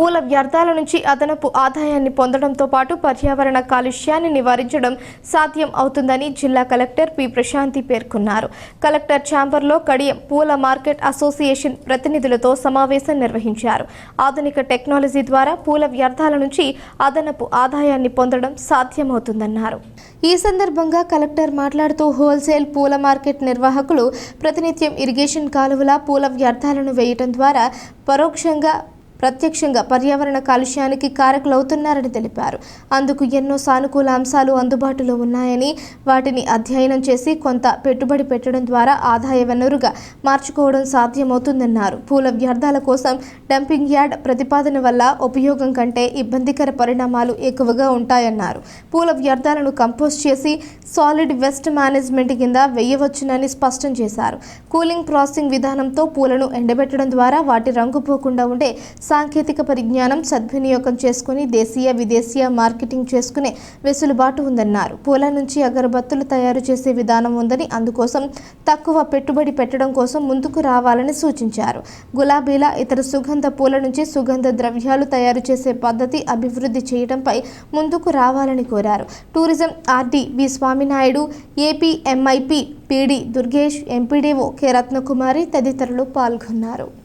పూల వ్యర్థాల నుంచి అదనపు ఆదాయాన్ని పొందడంతో పాటు పర్యావరణ కాలుష్యాన్ని నివారించడం సాధ్యం అవుతుందని జిల్లా కలెక్టర్ పి. ప్రశాంతి పేర్కొన్నారు. కలెక్టర్ ఛాంబర్లో కడియం పూల మార్కెట్ అసోసియేషన్ ప్రతినిధులతో సమావేశం నిర్వహించారు. ఆధునిక టెక్నాలజీ ద్వారా పూల వ్యర్థాల నుంచి అదనపు ఆదాయాన్ని పొందడం సాధ్యమవుతుందన్నారు. ఈ సందర్భంగా కలెక్టర్ మాట్లాడుతూ హోల్సేల్ పూల మార్కెట్ నిర్వాహకులు ప్రతినిత్యం ఇరిగేషన్ కాలువల పూల వ్యర్థాలను వేయటం ద్వారా పరోక్షంగా ప్రత్యక్షంగా పర్యావరణ కాలుష్యానికి కారకులవుతున్నారని తెలిపారు. అందుకు ఎన్నో సానుకూల అంశాలు అందుబాటులో ఉన్నాయని వాటిని అధ్యయనం చేసి కొంత పెట్టుబడి పెట్టడం ద్వారా ఆదాయ వనరుగా మార్చుకోవడం సాధ్యమవుతుందన్నారు. పూల వ్యర్థాల కోసం డంపింగ్ యార్డ్ ప్రతిపాదన వల్ల ఉపయోగం కంటే ఇబ్బందికర పరిణామాలు ఎక్కువగా ఉంటాయన్నారు. పూల వ్యర్థాలను కంపోస్ట్ చేసి సాలిడ్ వెస్ట్ మేనేజ్మెంట్ కింద వేయవచ్చునని స్పష్టం చేశారు. కూలింగ్ ప్రాసెసింగ్ విధానంతో పూలను ఎండబెట్టడం ద్వారా వాటి రంగు పోకుండా ఉండే సాంకేతిక పరిజ్ఞానం సద్వినియోగం చేసుకుని దేశీయ విదేశీయ మార్కెటింగ్ చేసుకునే వెసులుబాటు ఉందన్నారు. పూల నుంచి అగరబత్తులు తయారు చేసే విధానం ఉందని అందుకోసం తక్కువ పెట్టుబడి పెట్టడం కోసం ముందుకు రావాలని సూచించారు. గులాబీల ఇతర సుగంధ పూల నుంచి సుగంధ ద్రవ్యాలు తయారు చేసే పద్ధతి అభివృద్ధి చేయడంపై ముందుకు రావాలని కోరారు. Tourism RD V Swaminaidu AP MIP Durgesh MPDO K Ratnakumari తదితరులు పాల్గొన్నారు.